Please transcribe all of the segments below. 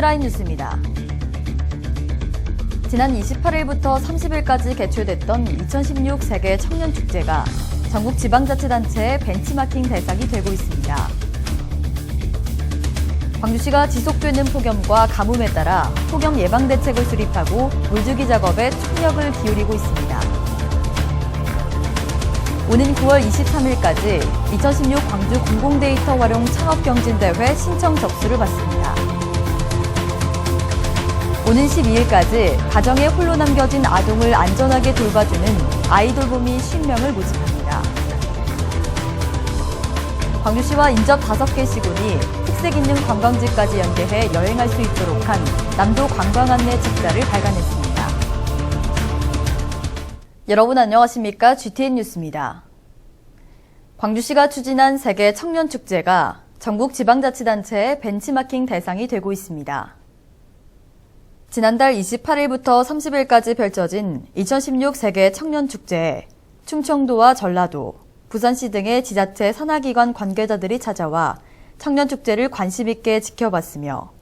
헤드라인 뉴스입니다. 지난 28일부터 30일까지 개최됐던 2016 세계 청년 축제가 전국 지방자치단체의 벤치마킹 대상이 되고 있습니다. 광주시가 지속되는 폭염과 가뭄에 따라 폭염 예방 대책을 수립하고 물주기 작업에 총력을 기울이고 있습니다. 오는 9월 23일까지 2016 광주 공공데이터 활용 창업경진대회 신청 접수를 받습니다. 오는 12일까지 가정에 홀로 남겨진 아동을 안전하게 돌봐주는 아이돌봄이 50명을 모집합니다. 광주시와 인접 5개 시군이 특색 있는 관광지까지 연계해 여행할 수 있도록 한 남도 관광 안내 책자를 발간했습니다. 여러분 안녕하십니까? GTN 뉴스입니다. 광주시가 추진한 세계 청년 축제가 전국 지방자치단체의 벤치마킹 대상이 되고 있습니다. 지난달 28일부터 30일까지 펼쳐진 2016 세계 청년 축제에 충청도와 전라도, 부산시 등의 지자체 산하기관 관계자들이 찾아와 청년 축제를 관심 있게 지켜봤으며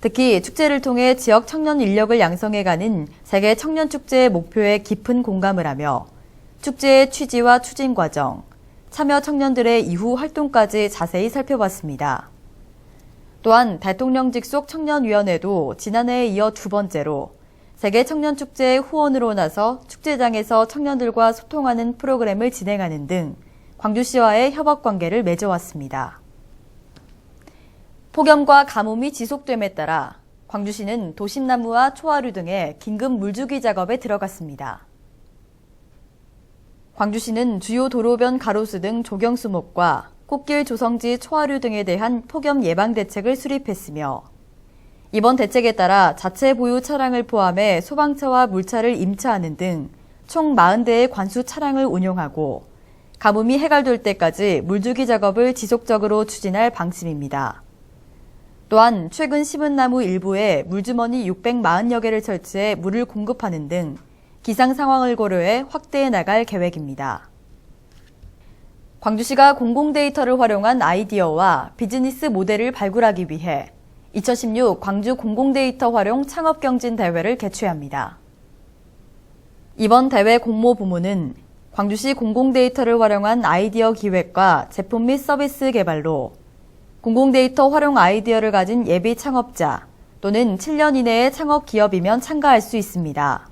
특히 축제를 통해 지역 청년 인력을 양성해가는 세계 청년 축제의 목표에 깊은 공감을 하며 축제의 취지와 추진 과정, 참여 청년들의 이후 활동까지 자세히 살펴봤습니다. 또한 대통령 직속 청년위원회도 지난해에 이어 두 번째로 세계 청년 축제의 후원으로 나서 축제장에서 청년들과 소통하는 프로그램을 진행하는 등 광주시와의 협업 관계를 맺어왔습니다. 폭염과 가뭄이 지속됨에 따라 광주시는 도심나무와 초하류 등의 긴급 물주기 작업에 들어갔습니다. 광주시는 주요 도로변 가로수 등 조경수목과 꽃길 조성지 초하류 등에 대한 폭염 예방 대책을 수립했으며 이번 대책에 따라 자체 보유 차량을 포함해 소방차와 물차를 임차하는 등 총 40대의 관수 차량을 운용하고 가뭄이 해갈될 때까지 물주기 작업을 지속적으로 추진할 방침입니다. 또한 최근 심은 나무 일부에 물주머니 640여 개를 설치해 물을 공급하는 등 기상 상황을 고려해 확대해 나갈 계획입니다. 광주시가 공공 데이터를 활용한 아이디어와 비즈니스 모델을 발굴하기 위해 2016 광주 공공 데이터 활용 창업 경진 대회를 개최합니다. 이번 대회 공모 부문은 광주시 공공 데이터를 활용한 아이디어 기획과 제품 및 서비스 개발로 공공 데이터 활용 아이디어를 가진 예비 창업자 또는 7년 이내의 창업 기업이면 참가할 수 있습니다.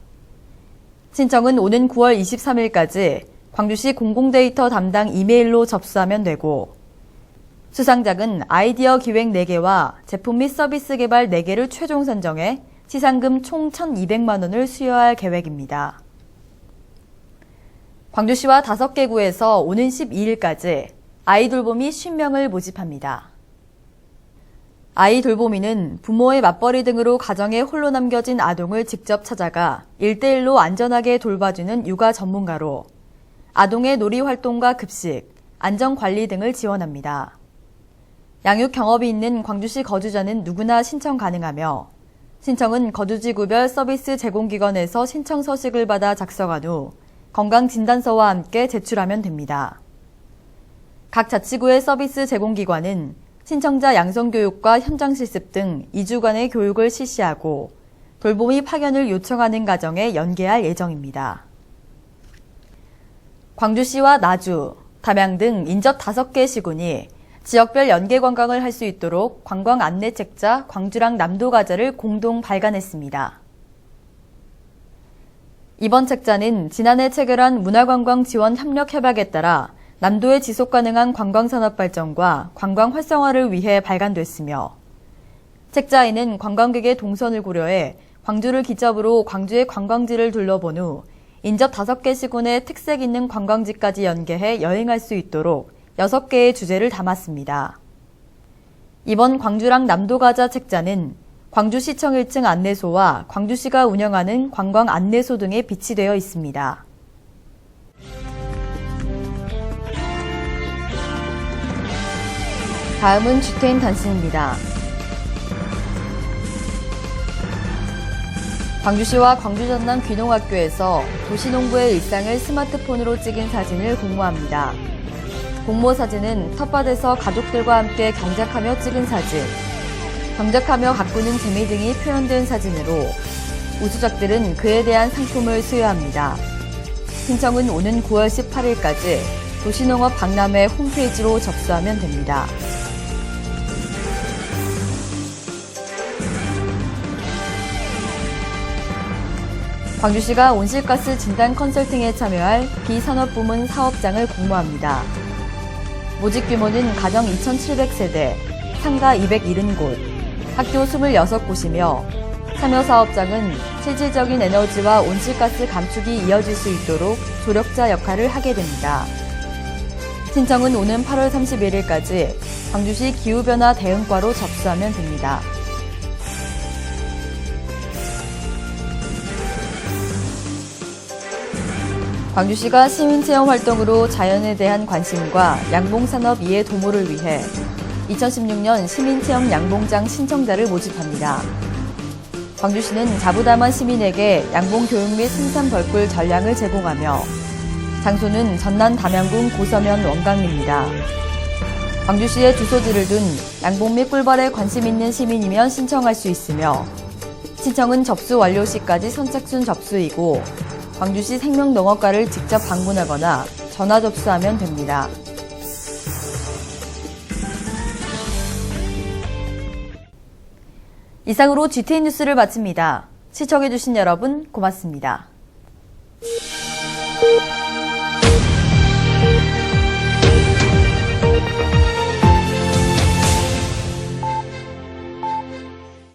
신청은 오는 9월 23일까지 광주시 공공데이터 담당 이메일로 접수하면 되고 수상작은 아이디어 기획 4개와 제품 및 서비스 개발 4개를 최종 선정해 시상금 총 1,200만 원을 수여할 계획입니다. 광주시와 5개 구에서 오는 12일까지 아이돌봄이 50명을 모집합니다. 아이돌봄이는 부모의 맞벌이 등으로 가정에 홀로 남겨진 아동을 직접 찾아가 1대1로 안전하게 돌봐주는 육아 전문가로 아동의 놀이 활동과 급식, 안전 관리 등을 지원합니다. 양육 경험이 있는 광주시 거주자는 누구나 신청 가능하며 신청은 거주지구별 서비스 제공기관에서 신청 서식을 받아 작성한 후 건강진단서와 함께 제출하면 됩니다. 각 자치구의 서비스 제공기관은 신청자 양성교육과 현장 실습 등 2주간의 교육을 실시하고 돌보미 파견을 요청하는 가정에 연계할 예정입니다. 광주시와 나주, 담양 등 인접 5개 시군이 지역별 연계 관광을 할 수 있도록 관광 안내 책자 광주랑 남도가자를 공동 발간했습니다. 이번 책자는 지난해 체결한 문화관광 지원 협력 협약에 따라 남도의 지속 가능한 관광 산업 발전과 관광 활성화를 위해 발간됐으며 책자에는 관광객의 동선을 고려해 광주를 기점으로 광주의 관광지를 둘러본 후 인접 5개 시군의 특색 있는 관광지까지 연계해 여행할 수 있도록 6개의 주제를 담았습니다. 이번 광주랑 남도가자 책자는 광주시청 1층 안내소와 광주시가 운영하는 관광 안내소 등에 비치되어 있습니다. 다음은 주테인 단신입니다. 광주시와 광주전남 귀농학교에서 도시농부의 일상을 스마트폰으로 찍은 사진을 공모합니다. 공모 사진은 텃밭에서 가족들과 함께 경작하며 찍은 사진, 경작하며 가꾸는 재미 등이 표현된 사진으로 우수작들은 그에 대한 상품을 수여합니다. 신청은 오는 9월 18일까지 도시농업 박람회 홈페이지로 접수하면 됩니다. 광주 시가 온실가스 진단 컨설팅에 참여할 비산업 부문 사업장을 공모합니다. 모집 규모는 가정 2,700세대, 상가 270곳, 학교 26곳이며 참여 사업장은 실질적인 에너지와 온실가스 감축이 이어질 수 있도록 조력자 역할을 하게 됩니다. 신청은 오는 8월 31일까지 광주시 기후변화 대응과로 접수하면 됩니다. 광주시가 시민체험 활동으로 자연에 대한 관심과 양봉산업 이해 도모를 위해 2016년 시민체험 양봉장 신청자를 모집합니다. 광주시는 자부담한 시민에게 양봉 교육 및 생산 벌꿀 전량을 제공하며 장소는 전남 담양군 고서면 원강입니다. 광주시에 주소지를 둔 양봉 및 꿀벌에 관심 있는 시민이면 신청할 수 있으며 신청은 접수 완료 시까지 선착순 접수이고 광주시 생명농업과를 직접 방문하거나 전화 접수하면 됩니다. 이상으로 GTN 뉴스를 마칩니다. 시청해주신 여러분 고맙습니다.